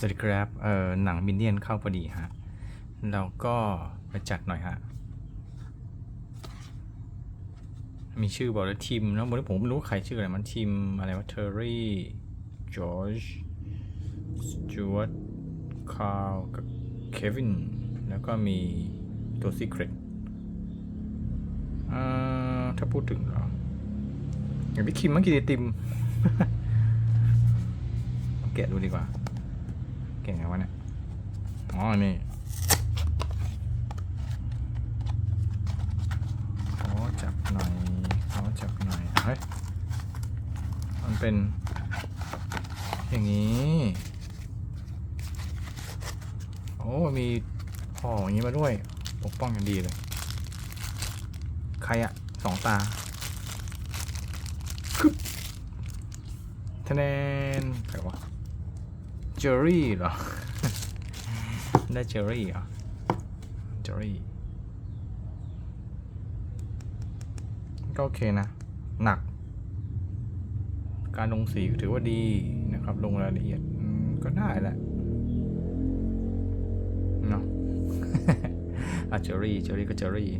สวัสดีครับ เอ่อ หนังมินเนี่ยนเข้าพอดีฮะ เราก็ไปจัดหน่อยฮะ มีชื่อบอกแล้วทีมแล้วผมไม่รู้ใครชื่ออะไร มันทีมอะไรวะเทอร์รี่จอร์จสจวตคาร์ลกับเควิน แล้วก็มีตัวซีเครตอ่า ถ้าพูดถึงเหรออย่างพี่คิมเมื่อกี้ไอติม แกะดูดีกว่า ก่งไงวะเนี่ย อ๋อ นี่ขอจับหน่อยขอจับหน่อย เฮ้ย มันเป็น อย่างนี้ โอ้ มีห่ออย่างนี้มาด้วย ปกป้องอย่างดีเลย ใครอะสองตาคึบทะแนนใครวะ เจอรี่เหรอ ได้เจอรี่เหรอ เจอรี่ ก็โอเคนะ หนัก การลงสีถือว่าดีนะครับ ลงรายละเอียดก็ได้แหละเนาะอะเจอรี่ เจอรี่ก็เจอรี่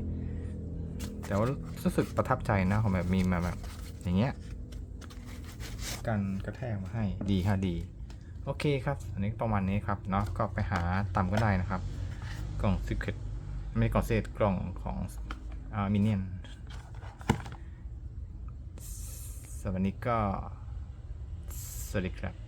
แต่ว่ารู้สึกประทับใจนะของแบบมีมาแบบ อย่างเงี้ย การกระแทกมาให้ดีค่ะดี โอเคครับ อันนี้ประมาณนี้ครับเนาะก็ไปหาตามก็ได้นะครับ กล่องซิกเก็ตไม่กล่องเซตกล่องของอ่ามินเนี่ยนสวัสดีก็ สวัสดีครับ